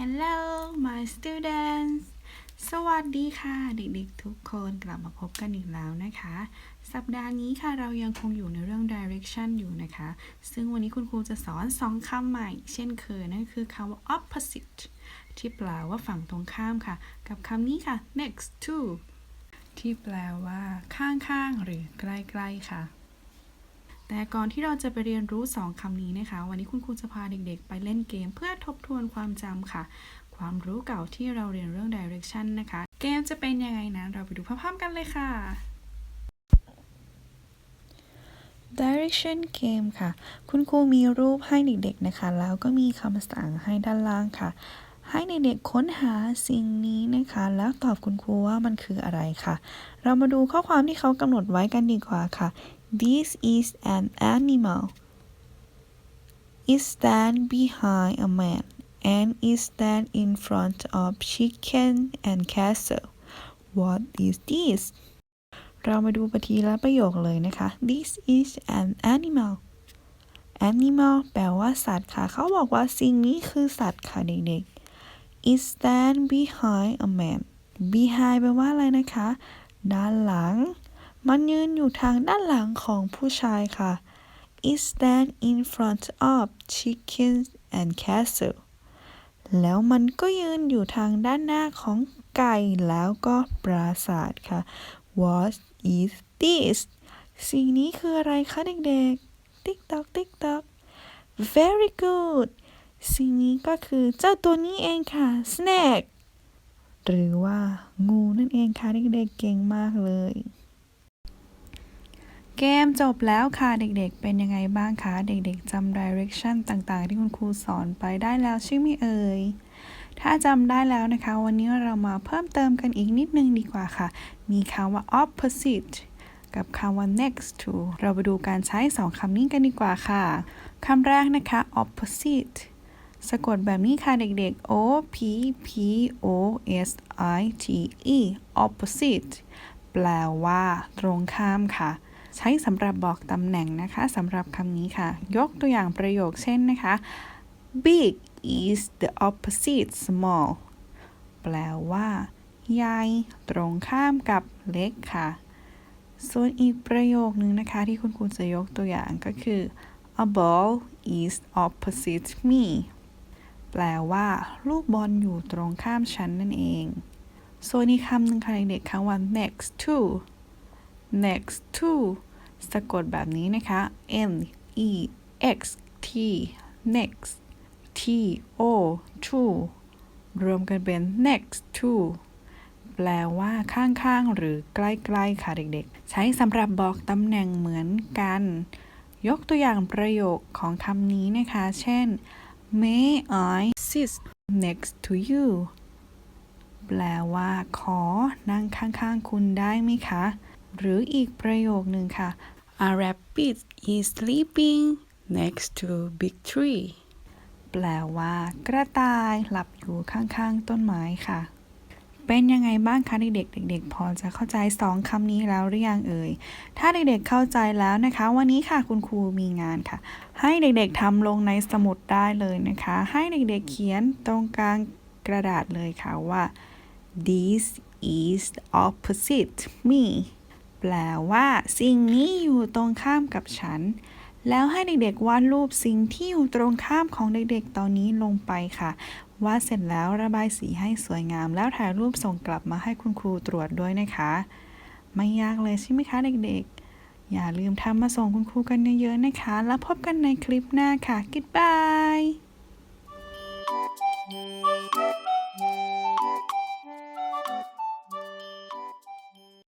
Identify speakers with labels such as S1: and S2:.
S1: Hi students สวัสดีค่ะ เด็กๆทุกคนกลับมาพบกันอีกแล้วนะคะ สัปดาห์นี้ค่ะเรายังคงอยู่ในเรื่อง direction อยู่นะคะ ซึ่งวันนี้คุณครูจะสอนสองคำใหม่ เช่นเคยนั่นคือคำว่า opposite ที่แปลว่าฝั่งตรงข้ามค่ะ กับคำนี้ค่ะ next to ที่แปลว่า ข้างๆ หรือใกล้ๆค่ะ แต่ก่อนที่เราจะไปเรียนรู้ 2คำนี้นะคะ วันนี้คุณครูจะพาเด็กๆ ไปเล่นเกมเพื่อทบทวนความจำค่ะ ความรู้เก่าที่เราเรียนเรื่อง direction นะคะ เกมจะเป็นยังไงนะ เราไปดูภาพๆกันเลยค่ะ
S2: direction game ค่ะ คุณครูมีรูปให้เด็กๆนะคะ แล้วก็มีคำสั่งให้ด้านล่างค่ะ ให้เด็กๆค้นหาสิ่งนี้นะคะ แล้วตอบคุณครูว่ามันคืออะไรค่ะ เรามาดูข้อความที่เขากำหนดไว้กันดีกว่าค่ะ this is an animal it stand behind a man and it stand in front of chicken and castle what is this เรามาดูประทีละประโยคเลยนะคะ this is an animal animal แปลว่าสัตว์ค่ะ เขาบอกว่าสิ่งนี้คือสัตว์ค่ะเด็กๆ it stand behind a man behind แปลว่าอะไรนะคะ ด้านหลัง มันยืนอยู่ทางด้านหลังของผู้ชายค่ะ it stand in front of chickens and castle แล้วมันก็ยืนอยู่ทางด้านหน้าของไก่แล้วก็ปราสาทค่ะ What is this สิ่งนี้คืออะไรคะเด็กๆ ติ๊กตอกติ๊กตอก Very good สิ่งนี้ก็คือเจ้าตัวนี้เองค่ะ Snake หรือว่างูนั่นเองค่ะเด็กๆเก่งมากเลย
S1: เกมจบแล้วค่ะเด็กๆ เป็นยังไงบ้างคะ เด็กๆจำ direction ต่างๆ ที่คุณครูสอนไปได้แล้วใช่ไหมเอ่ย ถ้าจำได้แล้วนะคะ วันนี้เรามาเพิ่มเติมกันอีกนิดนึงดีกว่าค่ะ มีคำว่า opposite กับคำว่า next to เราไปดูการใช้สองคำนี้กันดีกว่าค่ะคำแรกนะคะ opposite สะกดแบบนี้ค่ะเด็กๆ o p p o s i t e opposite แปลว่า ตรงข้ามค่ะ ใช้สำหรับบอกตำแหน่งนะคะสำหรับคำนี้ค่ะ ยกตัวอย่างประโยคเช่นนะคะ big is the opposite small แปลว่า ใหญ่ตรงข้ามกับเล็กค่ะ ส่วนอีกประโยคนึงนะคะ ที่คุณครูจะยกตัวอย่างก็คือ a ball is opposite me แปลว่า ลูกบอลอยู่ตรงข้ามฉันนั่นเอง ส่วนอีกคำหนึ่งค่ะเด็กๆคำว่า next to next to สะกดแบบนี้นะคะ n e x t next t o to รวมกันเป็น next to แปลว่าข้างๆ หรือใกล้ๆ ค่ะเด็กๆ ใช้สำหรับบอกตำแหน่งเหมือนกัน ยกตัวอย่างประโยคของคำนี้นะคะ เช่น May I sit next to you แปลว่า ขอนั่งข้างๆ คุณได้ไหมคะ หรืออีกประโยคหนึ่งค่ะ A rabbit is sleeping next to big tree แปลว่ากระต่ายหลับอยู่ข้างๆ ต้นไม้ค่ะ เป็นยังไงบ้างคะเด็กๆ เด็กๆ พอจะเข้าใจสองคำนี้แล้วหรือยังเอ่ย ถ้าเด็กๆ เข้าใจแล้วนะคะ วันนี้ค่ะคุณครูมีงานค่ะ ให้เด็กๆทำลงในสมุดได้เลยนะคะ ให้เด็กๆ เขียนตรงกลางกระดาษเลยค่ะว่า this is opposite me แปลว่า สิ่งนี้อยู่ตรงข้ามกับฉัน แล้วให้เด็กๆวาดรูปสิ่งที่อยู่ตรงข้ามของเด็กๆ ตอนนี้ลงไปค่ะวาดเสร็จแล้วระบายสีให้สวยงาม แล้วถ่ายรูปส่งกลับมาให้คุณครูตรวจด้วยนะคะ ไม่ยากเลยใช่ไหมคะเด็กๆ อย่าลืมทำมาส่งคุณครูกันเยอะๆนะคะ แล้วพบกันในคลิปหน้าค่ะ goodbye